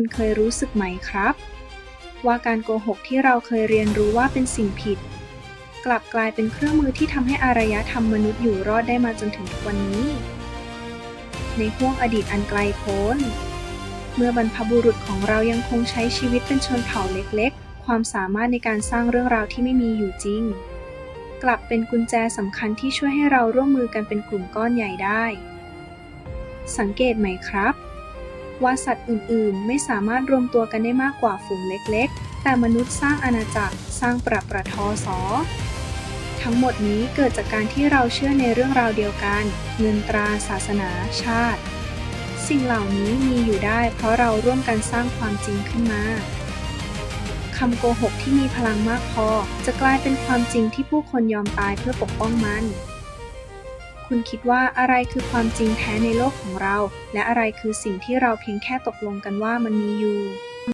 คุณเคยรู้สึกไหมครับ ว่าการโกหกที่เราเคยเรียนรู้ว่าเป็นสิ่งผิด กลับกลายเป็นเครื่องมือที่ทำให้อารยธรรมมนุษย์อยู่รอดได้มาจนถึงทุกวันนี้ ในห้วงอดีตอันไกลโพ้น เมื่อบรรพบุรุษของเรายังคงใช้ชีวิตเป็นชนเผ่าเล็กๆ ความสามารถในการสร้างเรื่องราวที่ไม่มีอยู่จริง กลับเป็นกุญแจสำคัญที่ช่วยให้เราร่วมมือกันเป็นกลุ่มก้อนใหญ่ได้ สังเกตไหมครับ ว่าสัตว์อื่นๆ ไม่สามารถรวมตัวกันได้มากกว่าฝูงเล็กๆ แต่มนุษย์สร้างอาณาจักรสร้างประประทอสอทั้งหมดนี้เกิดจากการที่เราเชื่อในเรื่องราวเดียวกัน เงินตราศาสนา ชาติ สิ่งเหล่านี้มีอยู่ได้เพราะเราร่วมกันสร้างความจริงขึ้นมาคำโกหกที่มีพลังมากพอ จะกลายเป็นความจริงที่ผู้คนยอมตายเพื่อปกป้องมัน คุณคิดว่าอะไรคือความจริงแท้ในโลกของเรา และอะไรคือสิ่งที่เราเพียงแค่ตกลงกันว่ามันมีอยู่